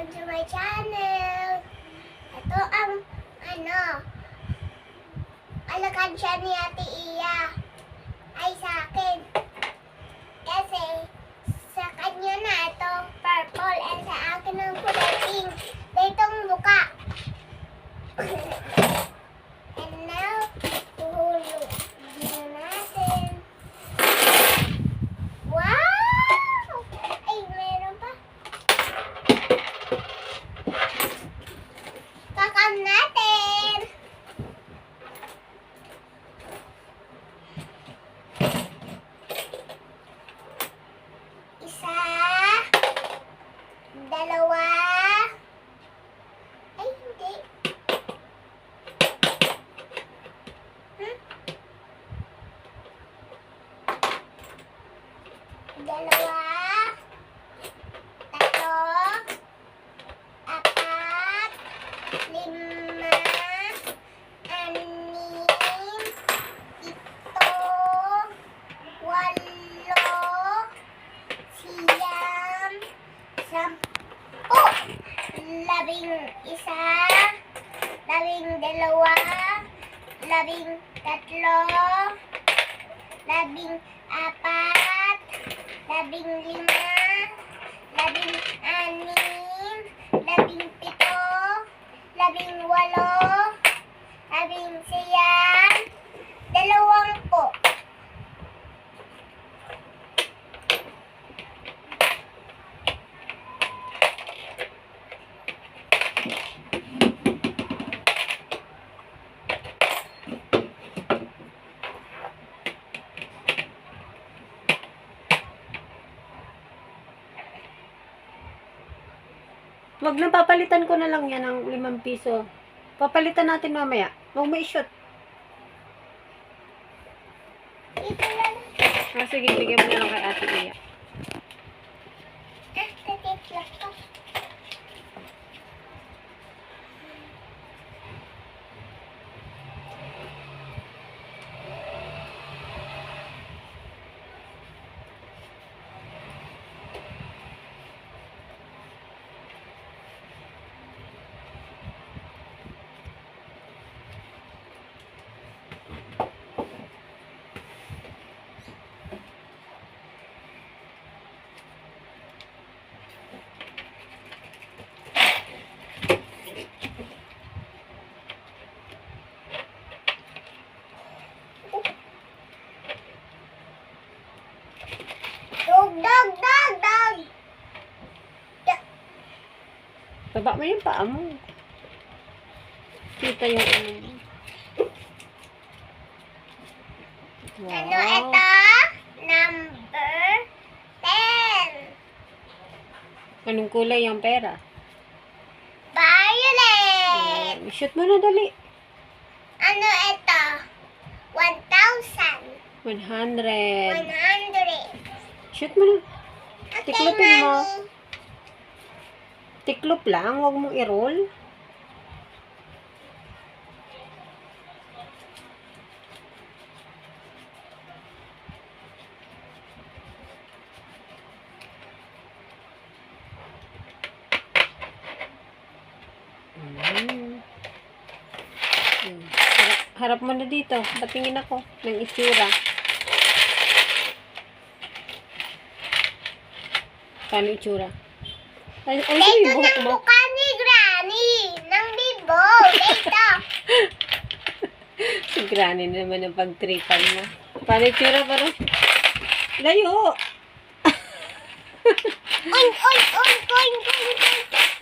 welcome to my channel. Ito ang, ano, alakansya ni Ate Iya. Ay, sa akin. Kasi, sa kanya na ito, purple. And sa akin ang kulay pink. Dito ang buka. And now, tuhulog din natin. Wow! Ay, meron pa. Kakam natin. Isa. Dalawa. Ay, hindi. Hmm? Dalawa. Tatlo. Apat. Lima. Anim. Ito. Walo. Siyam. Sampu. Labing isa. Labing dalawa. Labing tatlo. Labing apat. Labing lima. Labing anim. Labing pito. Labing walo. Labing siyam. Dalawang po. Wag na papalitan ko na lang yan ng limang piso. Papalitan natin mamaya. Huwag mo i-shoot. Ito lang. Ah, sige, bigyan mo na lang kay Ate Iya. Baba mo yung paa mo. Kita yung ano mo. Wow. Ano ito? Number 10. Anong kulay yung pera? Violet. Um, shoot mo na dali. Ano ito? 1,000. 100. 100. Shoot mo na. Okay, Tiklopin mo. Mami. Tiklop lang. Huwag mong i-roll. Mm. Mm. Harap, harap mo na dito. Patingin ako ng itsura. Paano itsura? Ay, ay, ay, Dito ng mo. buka ni Granny. Ng bibo. Dito. Si Granny naman ang pagtripan mo. Paano itsura pa rin? Layo! Oink, oink, oink, oink, oink. Ah.